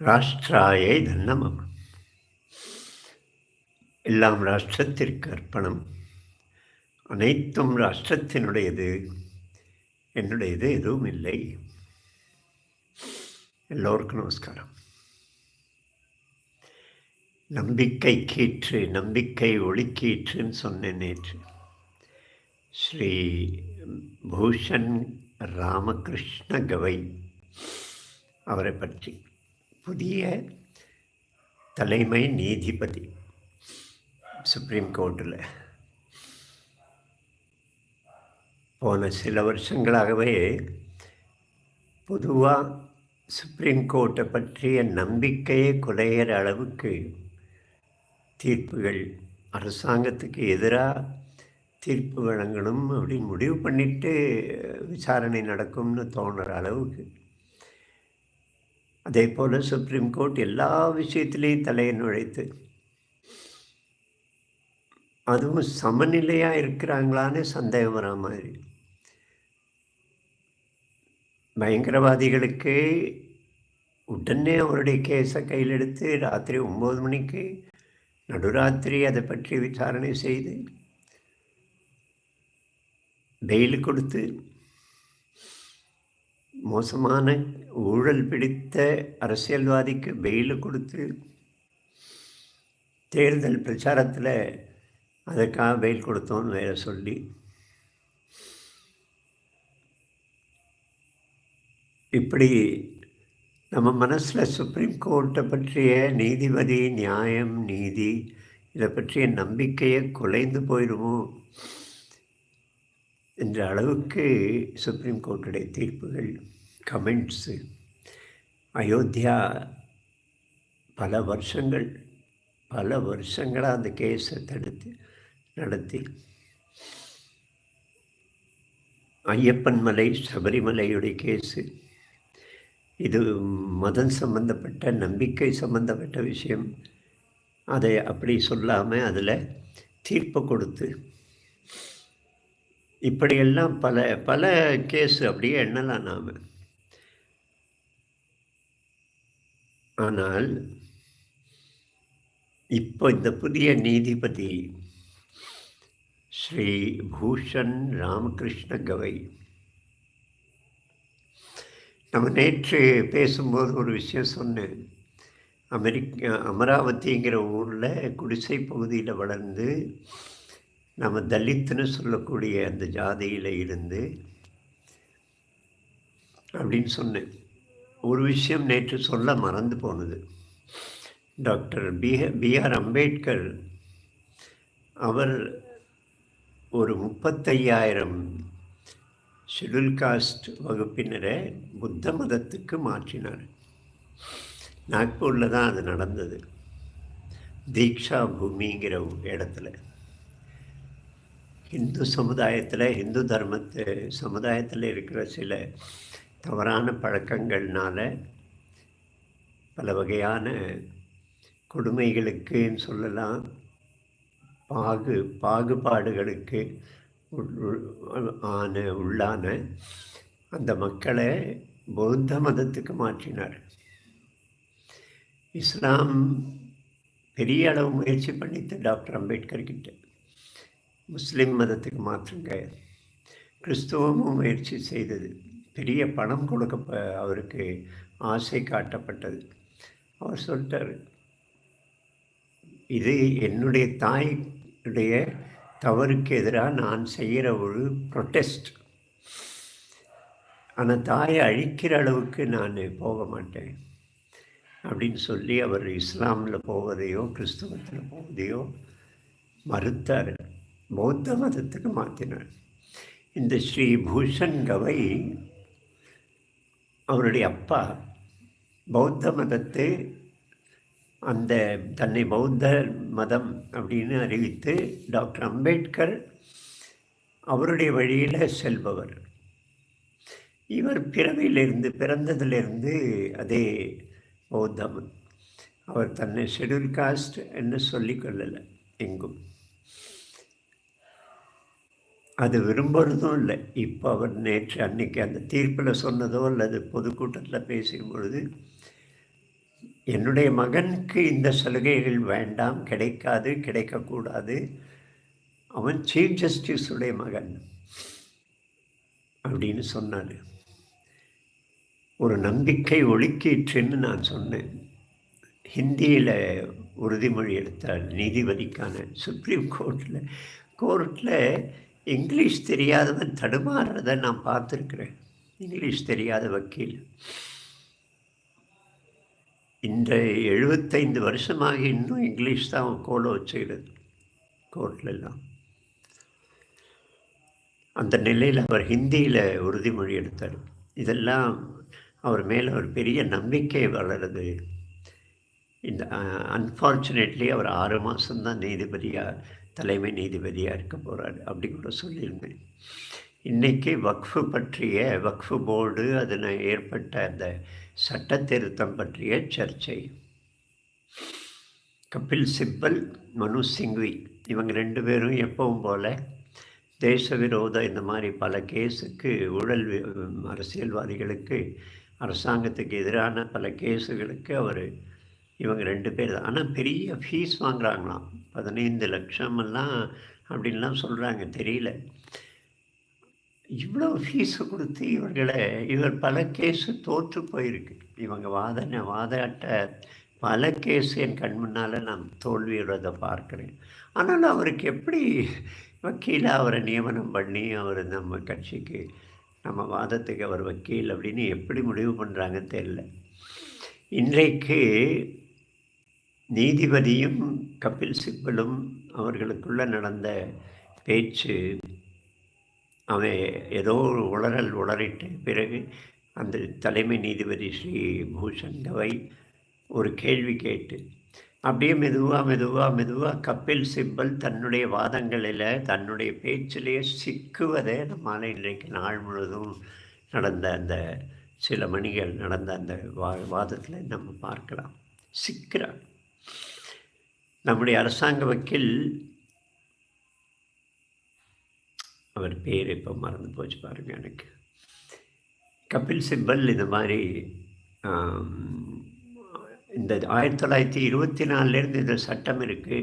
ராஷ்டிராயை தன்னமம். எல்லாம் ராஷ்டிரத்திற்கு அர்ப்பணம். அனைத்தும் ராஷ்டிரத்தினுடையது. என்னுடையது எதுவும் இல்லை. எல்லோருக்கும் நமஸ்காரம். நம்பிக்கை கீற்று நம்பிக்கை ஒளிக்கீற்றுன்னு சொன்னேன் நேற்று. ஸ்ரீ பூஷன் ராமகிருஷ்ண கவை அவரை பற்றி. புதிய தலைமை நீதிபதி சுப்ரீம் கோர்ட்டில் போன சில வருஷங்களாகவே பொதுவாக சுப்ரீம் கோர்ட்டை பற்றிய நம்பிக்கையை குலையிற அளவுக்கு தீர்ப்புகள் அரசாங்கத்துக்கு எதிராக தீர்ப்பு வழங்கணும் அப்படின்னு முடிவு பண்ணிட்டு விசாரணை நடக்கும்னு தோணுற அளவுக்கு அதே போல் சுப்ரீம் கோர்ட் எல்லா விஷயத்திலையும் தலையை நுழைத்து அதுவும் சமநிலையாக இருக்கிறாங்களான்னு சந்தேகம் வரா மாதிரி. பயங்கரவாதிகளுக்கு உடனே அவருடைய கேஸை கையில் எடுத்து ராத்திரி ஒம்பது மணிக்கு நடுராத்திரி அதை பற்றி விசாரணை செய்து பெயில் கொடுத்து மோசமான ஊழல் பிடித்த அரசியல்வாதிக்கு பெயில் கொடுத்து தேர்தல் பிரச்சாரத்தில் அதுக்காக பெயில் கொடுத்தோன்னு வேற சொல்லி இப்படி நம்ம மனசில் சுப்ரீம் கோர்ட்டை பற்றிய நீதிபதி நியாயம் நீதி இதை பற்றிய நம்பிக்கையை குலைந்து போயிடுமோ என்ற அளவுக்கு சுப்ரீம் கோர்ட்டுடைய தீர்ப்புகள் கமெண்ட்ஸு அயோத்தியா பல வருஷங்கள் பல வருஷங்களாக அந்த கேஸை தடுத்து நடத்தி. ஐயப்பன் மலை சபரிமலையுடைய கேஸு. இது மதம் சம்பந்தப்பட்ட நம்பிக்கை சம்பந்தப்பட்ட விஷயம். அதை அப்படி சொல்லாமல் அதில் தீர்ப்பு கொடுத்து இப்படியெல்லாம் பல பல கேஸ் அப்படியே எண்ணலாம் நாம். ஆனால் இப்போ இந்த புதிய நீதிபதி ஸ்ரீ பூஷன் ராமகிருஷ்ண கவை. நம்ம நேற்று பேசும்போது ஒரு விஷயம் சொன்னேன். அமெரிக்கா அமராவதிங்கிற ஊரில் குடிசை பகுதியில் வளர்ந்து நம்ம தலித்துன்னு சொல்லக்கூடிய அந்த ஜாதியில் இருந்து அப்படின்னு சொன்னேன். ஒரு விஷயம் நேற்று சொல்ல மறந்து போனது. டாக்டர் பி பிஆர் அம்பேத்கர் அவர் ஒரு முப்பத்தையாயிரம் ஷெடியூல் காஸ்ட் வகுப்பினரை புத்த மதத்துக்கு மாற்றினார். நாக்பூரில் தான் அது நடந்தது. தீக்ஷா பூமிங்கிற இடத்துல. இந்து சமுதாயத்தில் இந்து தர்மத்து சமுதாயத்தில் இருக்கிற சில தவறான பழக்கங்கள்னால் பல வகையான கொடுமைகளுக்குன்னு சொல்லலாம். பாகு பாகுபாடுகளுக்கு ஆன உள்ளான அந்த மக்களை பௌத்த மதத்துக்கு மாற்றினார் இஸ்லாம் பெரிய அளவு முயற்சி பண்ணிட்டு டாக்டர் அம்பேத்கர் கிட்ட முஸ்லீம் மதத்துக்கு மாற்றுங்க. கிறிஸ்துவமும் முயற்சி செய்தது. பெரிய பணம் கொடுக்க அவருக்கு ஆசை காட்டப்பட்டது. அவர் சொல்லிட்டார் இது என்னுடைய தாயுடைய தவறுக்கு எதிராக நான் செய்கிற ஒரு ப்ரொட்டஸ்ட் ஆனால் தாயை அழிக்கிற அளவுக்கு நான் போக மாட்டேன். அப்படின்னு சொல்லி அவர் இஸ்லாமில் போவதையோ கிறிஸ்தவத்தில் போவதையோ மறுத்தார். பௌத்த மதத்துக்கு மாற்றினார். இந்த ஸ்ரீ பூஷன் கவை அவருடைய அப்பா பௌத்த மதத்தை அந்த தன்னை பௌத்த மதம் அப்படின்னு அறிவித்து டாக்டர் அம்பேத்கர் அவருடைய வழியில் செல்பவர். இவர் பிறவியிலிருந்து பிறந்ததிலிருந்து அதே பௌத்தம். அவர் தன்னை ஷெடியூல் காஸ்ட் என்று சொல்லிக்கொள்ளலை எங்கும். அது விரும்புறதும் இல்லை. இப்போ அவர் நேற்று அன்னைக்கு அந்த தீர்ப்பில் சொன்னதோ அல்லது பொதுக்கூட்டத்தில் பேசும் பொழுது என்னுடைய மகனுக்கு இந்த சலுகைகள் வேண்டாம் கிடைக்காது கிடைக்கக்கூடாது. அவன் சீஃப் ஜஸ்டிஸுடைய மகன் அப்படின்னு சொன்னார். ஒரு நம்பிக்கை ஒழுக்கிற்றுன்னு நான் சொன்னேன். ஹிந்தியில் உறுதிமொழி எடுத்தார் நீதிபதிக்கான சுப்ரீம் கோர்ட்டில். கோர்ட்டில் இங்கிலீஷ் தெரியாதவன் தடுமாறுறதை நான் பார்த்துருக்குறேன். இங்கிலீஷ் தெரியாத வக்கீல். இந்த எழுபத்தைந்து வருஷமாக இன்னும் இங்கிலீஷ் தான் அவன் கோல வச்சுக்கிறது கோர்ட்லெல்லாம். அந்த நிலையில் அவர் ஹிந்தியில் உறுதிமொழி எடுத்தார். இதெல்லாம் அவர் மேலே ஒரு பெரிய நம்பிக்கை வளருது. இந்த அன்ஃபார்ச்சுனேட்லி அவர் ஆறு மாதம்தான் நீதிபதியாக தலைமை நீதிபதியாக இருக்க போகிறாரு அப்படி கூட சொல்லியிருந்தேன். இன்றைக்கி வக்ஃபு பற்றிய வக்ஃபு போர்டு அதில் ஏற்பட்ட அந்த சட்ட திருத்தம் பற்றிய சர்ச்சை. கபில் சிப்பல் மனு சிங்வி இவங்க ரெண்டு பேரும் எப்பவும் போல் தேச விரோத இந்த மாதிரி பல கேஸுக்கு ஊழல் அரசியல்வாதிகளுக்கு அரசாங்கத்துக்கு எதிரான பல கேஸுகளுக்கு அவர் இவங்க ரெண்டு பேர் தான். ஆனால் பெரிய ஃபீஸ் வாங்குறாங்களாம். பதினைந்து லட்சம் எல்லாம் அப்படின்லாம் சொல்கிறாங்க தெரியல. இவ்வளோ ஃபீஸு கொடுத்து இவர்களை இவர் பல கேஸு தோற்று போயிருக்கு. இவங்க வாதனை வாதாட்ட பல கேஸ் என் கண் முன்னால் நான் தோல்வியுறதை பார்க்குறேன். ஆனால் அவருக்கு எப்படி வக்கீலாக அவரை நியமனம் பண்ணி அவர் நம்ம கட்சிக்கு நம்ம வாதத்துக்கு அவர் வக்கீல் அப்படின்னு எப்படி முடிவு பண்ணுறாங்கன்னு தெரியல. இன்றைக்கு நீதிபதியும் கபில் சிப்பலும் அவர்களுக்குள்ளே நடந்த பேச்சு அவன் ஏதோ ஒரு உளறல் உளறிட்டு பிறகு அந்த தலைமை நீதிபதி ஸ்ரீ பூஷன் கவை ஒரு கேள்வி கேட்டு அப்படியே மெதுவாக மெதுவாக மெதுவாக கபில் சிப்பல் தன்னுடைய வாதங்களில் தன்னுடைய பேச்சிலேயே சிக்குவதை நம்மால் இன்றைக்கு நாள் முழுவதும் நடந்த அந்த சில மணிகள் நடந்த அந்த வா வாதத்தில் நம்ம பார்க்கலாம். சிக்கிறான் நம்முடைய அரசாங்க வக்கீல் அவர் பேர் இப்போ மறந்து போச்சு பாருங்கள் எனக்கு. கபில் சிப்பல் இந்த மாதிரி இந்த ஆயிரத்தி தொள்ளாயிரத்தி இருபத்தி நாலுலேருந்து இந்த சட்டம் இருக்குது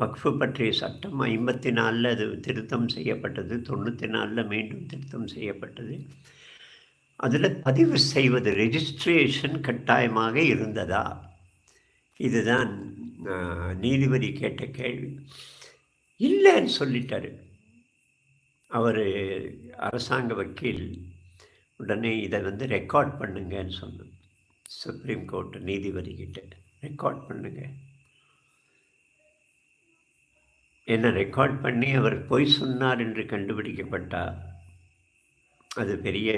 வக்ஃபு பற்றிய சட்டம் ஐம்பத்தி நாலில் அது திருத்தம் செய்யப்பட்டது. தொண்ணூற்றி நாலில் மீண்டும் திருத்தம் செய்யப்பட்டது. அதில் பதிவு செய்வது ரெஜிஸ்ட்ரேஷன் கட்டாயமாக இருந்ததா? இதுதான் நீதிபதி கேட்ட கேள்வி. இல்லைன்னு சொல்லிட்டாரு. அவர் அரசாங்க வக்கீல். உடனே இதை வந்து ரெக்கார்ட் பண்ணுங்கன்னு சொன்னோம் சுப்ரீம் கோர்ட் நீதிபதி கிட்ட ரெக்கார்ட் பண்ணுங்க. என்ன ரெக்கார்ட் பண்ணி அவர் பொய் சொன்னார் என்று கண்டுபிடிக்கப்பட்டால் அது பெரிய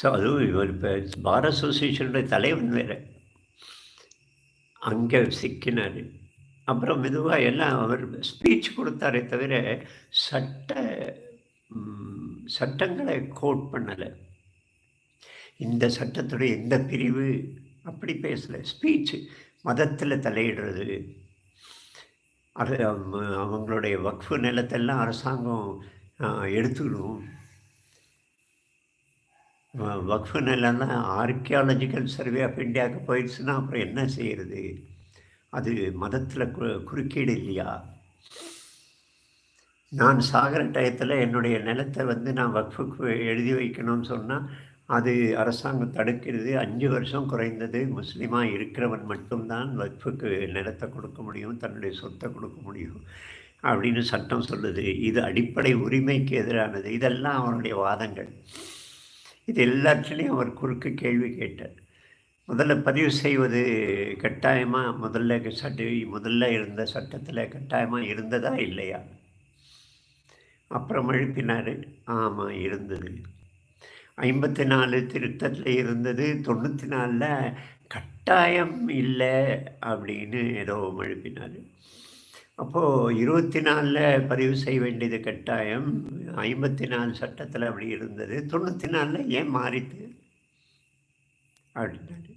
ஸோ அதுவும் இவர் இப்போ பார் அசோசியேஷனுடைய தலைவன் வேறு. அங்கே சிக்கினார். அப்புறம் மெதுவாக எல்லாம் அவர் ஸ்பீச் கொடுத்தாரே தவிர சட்ட சட்டங்களை கோட் பண்ணலை. இந்த சட்டத்துடைய இந்த பிரிவு அப்படி பேசலை. ஸ்பீச்சு மதத்தில் தலையிடுறது. அது அவங்களுடைய வக்ஃபு நிலத்தெல்லாம் அரசாங்கம் எடுத்துக்கணும் வக்ஃபு நிலம்லாம் ஆர்கியாலஜிக்கல் சர்வே ஆஃப் இந்தியாவுக்கு போயிடுச்சுன்னா அப்புறம் என்ன செய்கிறது அது மதத்தில் கு குறுக்கீடு இல்லையா? நான் சாகர டயத்தில் என்னுடைய நிலத்தை வந்து நான் வக்ஃபுக்கு எழுதி வைக்கணும்னு சொன்னால் அது அரசாங்கம் தடுக்கிறது. அஞ்சு வருஷம் குறைந்தது. முஸ்லீமாக இருக்கிறவன் மட்டும்தான் வக்ஃபுக்கு நிலத்தை கொடுக்க முடியும் தன்னுடைய சொத்தை கொடுக்க முடியும் அப்படின்னு சட்டம் சொல்லுது. இது அடிப்படை உரிமைக்கு எதிரானது. இதெல்லாம் அவனுடைய வாதங்கள். இது எல்லாத்துலேயும் அவர் குறுக்கு கேள்வி கேட்டார். முதல்ல பதிவு செய்வது கட்டாயமாக முதல்ல சட்ட முதல்ல இருந்த சட்டத்தில் கட்டாயமாக இருந்ததா இல்லையா? அப்புறம் எழுப்பினார் ஆமாம் இருந்தது. ஐம்பத்தி நாலு திருத்தத்தில் இருந்தது தொண்ணூற்றி நாலில் கட்டாயம் இல்லை அப்படின்னு ஏதோ எழுப்பினார். அப்போது இருபத்தி நாலில் பதிவு செய்ய வேண்டியது கட்டாயம் ஐம்பத்தி நாலு சட்டத்தில் அப்படி இருந்தது. தொண்ணூற்றி நாலில் ஏன் மாறிட்டு? அப்படின்னாரு.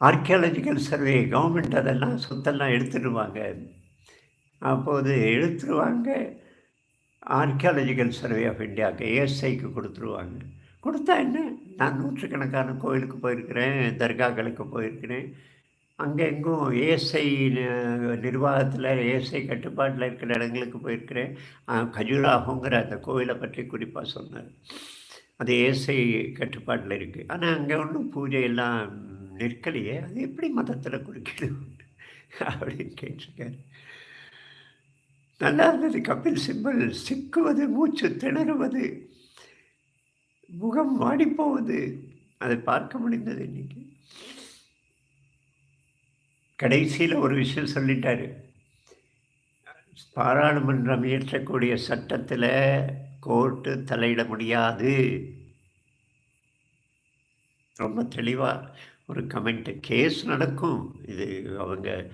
ஆர்கியாலஜிக்கல் சர்வே கவர்மெண்ட் அதெல்லாம் சொத்தெல்லாம் எடுத்துடுவாங்க. அப்போது எடுத்துருவாங்க. ஆர்கியாலஜிக்கல் சர்வே ஆஃப் இந்தியாவுக்கு ஏஎஸ்ஐக்கு கொடுத்துருவாங்க. கொடுத்தா என்ன? நான் நூற்றுக்கணக்கான கோயிலுக்கு போயிருக்கிறேன் தர்காக்களுக்கு போயிருக்கிறேன். அங்கெங்கும் ஏஎஸ்ஐ நிர்வாகத்தில் ஏஎஸ்ஐ கட்டுப்பாட்டில் இருக்கிற இடங்களுக்கு போயிருக்கிறேன். கஜுராகோங்கிற அந்த கோவிலை பற்றி குறிப்பாக சொன்னார். அது ஏஎஸ்ஐ கட்டுப்பாட்டில் இருக்குது ஆனால் அங்கே ஒன்றும் பூஜையெல்லாம் நிற்கலையே. அது எப்படி மதத்தில் குறிக்கிறது அப்படின்னு கேட்டிருக்காரு. நல்லா இருந்தது. கபில் சிம்பல் சிக்குவது மூச்சு திணறுவது முகம் வாடிப்போவது அதை பார்க்க முடிந்தது இன்னைக்கு. கடைசியில் ஒரு விஷயம் சொல்லிட்டார். பாராளுமன்றம் இயற்றக்கூடிய சட்டத்தில் கோர்ட்டு தலையிட முடியாது. ரொம்ப தெளிவாக ஒரு கமெண்ட்டு கேஸ் நடக்கும். இது அவங்க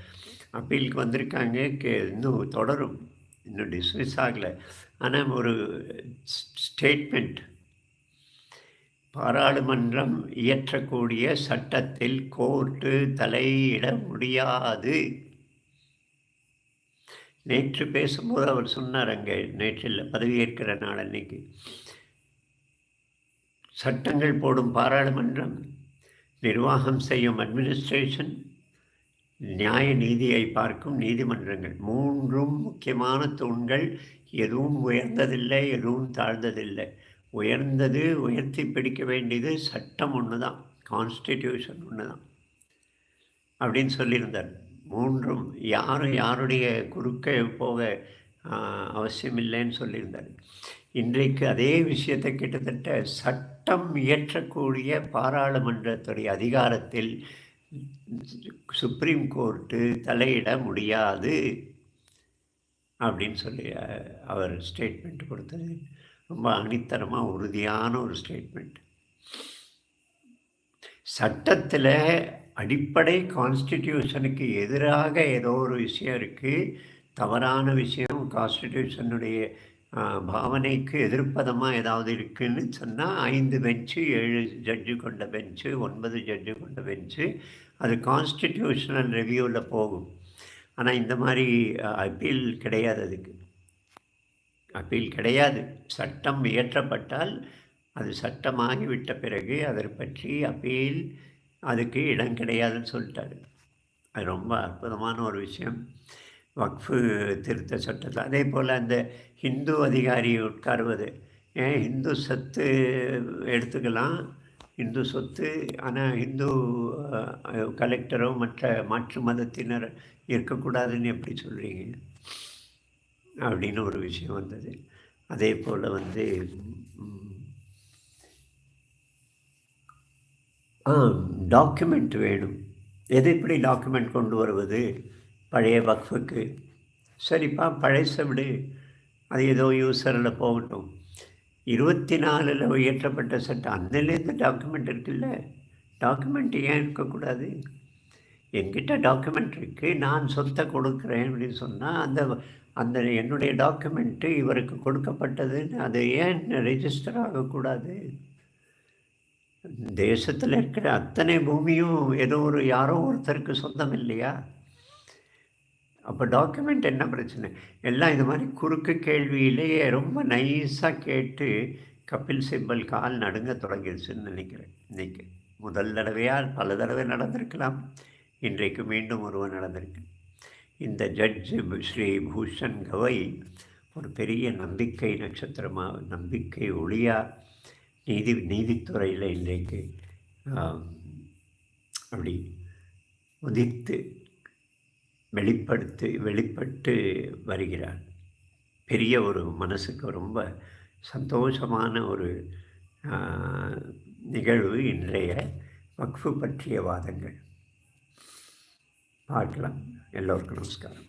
அப்பீலுக்கு வந்திருக்காங்க. கே இன்னும் தொடரும். இன்னும் டிஸ்மிஸ் ஆகலை. ஆனால் ஒரு ஸ்டேட்மெண்ட் பாராளுமன்றம் இயற்றக்கூடிய சட்டத்தில் கோர்ட்டு தலையிட முடியாது. நேற்று பேசும்போது அவர் சொன்னார் அங்கே நேற்றில் பதவியேற்கிற நாள் அன்னைக்கு. சட்டங்கள் போடும் பாராளுமன்றம் நிர்வாகம் செய்யும் அட்மினிஸ்ட்ரேஷன் நியாய நீதியை பார்க்கும் நீதிமன்றங்கள். மூன்றும் முக்கியமான தூண்கள் எதுவும் உயர்ந்ததில்லை எதுவும் தாழ்ந்ததில்லை. உயர்ந்தது உயர்த்தி பிடிக்க வேண்டியது சட்டம் ஒன்று தான் கான்ஸ்டிடியூஷன் ஒன்று தான் அப்படின்னு சொல்லியிருந்தார். மூன்றும் யாரும் யாருடைய குறுக்க போக அவசியமில்லைன்னு சொல்லியிருந்தார். இன்றைக்கு அதே விஷயத்தை கிட்டத்தட்ட சட்டம் இயற்றக்கூடிய பாராளுமன்றத்துடைய அதிகாரத்தில் சுப்ரீம் கோர்ட்டு தலையிட முடியாது. அப்படின்னு சொல்லி அவர் ஸ்டேட்மெண்ட் கொடுத்தது ரொம்ப அணித்தரமாக உறுதியான ஒரு ஸ்டேட்மெண்ட் சட்டத்தில் அடிப்படை கான்ஸ்டிடியூஷனுக்கு எதிராக ஏதோ ஒரு விஷயம் இருக்குது தவறான விஷயம் கான்ஸ்டிடியூஷனுடைய பாவனைக்கு எதிர்ப்பதமாக ஏதாவது இருக்குதுன்னு சொன்னால் ஐந்து பெஞ்சு ஏழு ஜட்ஜு கொண்ட பெஞ்சு ஒன்பது ஜட்ஜு கொண்ட பெஞ்சு அது கான்ஸ்டிடியூஷனல் ரிவ்யூவில் போகும். ஆனால் இந்த மாதிரி அப்பீல் கிடையாது அதுக்கு. அப்பீல் கிடையாது. சட்டம் இயற்றப்பட்டால் அது சட்டமாகிவிட்ட பிறகு அதை பற்றி அப்பீல் அதுக்கு இடம் கிடையாதுன்னு சொல்லிட்டாரு. அது ரொம்ப அற்புதமான ஒரு விஷயம். வக்ஃபு திருத்த சட்டத்தில் அதே போல் அந்த ஹிந்து அதிகாரி உட்காருவது. ஏன்? ஹிந்து சொத்து எடுத்துக்கலாம். இந்து சொத்து ஆனால் இந்து கலெக்டரோ மற்ற மாற்று மதத்தினர் இருக்கக்கூடாதுன்னு எப்படி சொல்கிறீங்க அப்படின்னு ஒரு விஷயம் வந்தது. அதே போல் வந்து ஆ டாக்குமெண்ட் வேணும். எது எப்படி டாக்குமெண்ட் கொண்டு வருவது? பழைய வக்ஃபுக்கு. சரிப்பா பழைச விடு. அது ஏதோ யூசரில் போகட்டும். இருபத்தி நாலில் இயற்றப்பட்ட சட்டம் அந்தலேருந்து டாக்குமெண்ட் இருக்குல்ல. டாக்குமெண்ட் ஏன் இருக்கக்கூடாது? என்கிட்ட டாக்குமெண்ட் இருக்குது நான் சொத்தை கொடுக்குறேன் அப்படின்னு சொன்னால் அந்த அந்த என்னுடைய டாக்குமெண்ட்டு இவருக்கு கொடுக்கப்பட்டதுன்னு அது ஏன் ரெஜிஸ்டர் ஆகக்கூடாது? தேசத்தில் இருக்கிற அத்தனை பூமியும் ஏதோ ஒரு யாரோ ஒருத்தருக்கு சொந்தம் இல்லையா? அப்போ டாக்குமெண்ட் என்ன பிரச்சனை? எல்லாம் இது மாதிரி குறுக்கு கேள்வியிலேயே ரொம்ப நைஸாக கேட்டு கபில் சிம்பல் கால் நடுங்க தொடங்கிடுச்சுன்னு நினைக்கிறேன் இன்றைக்கி முதல் தடவையாக பல தடவை நடந்திருக்கலாம். இன்றைக்கு மீண்டும் ஒருவன் நடந்திருக்கு இந்த ஜட்ஜ் ஸ்ரீ பூஷன் கவை ஒரு பெரிய நம்பிக்கை நட்சத்திரமாக நம்பிக்கை ஒளியாக நீதி நீதித்துறையில் இன்றைக்கு அப்படி உதித்து வெளிப்படுத்து வெளிப்பட்டு வருகிறார். பெரிய ஒரு மனசுக்கு ரொம்ப சந்தோஷமான ஒரு நிகழ்வு இன்றைய வக்ஃபு பற்றிய வாதங்கள். பார்க்கலாம் எல்லோருக்கும் நமஸ்காரம்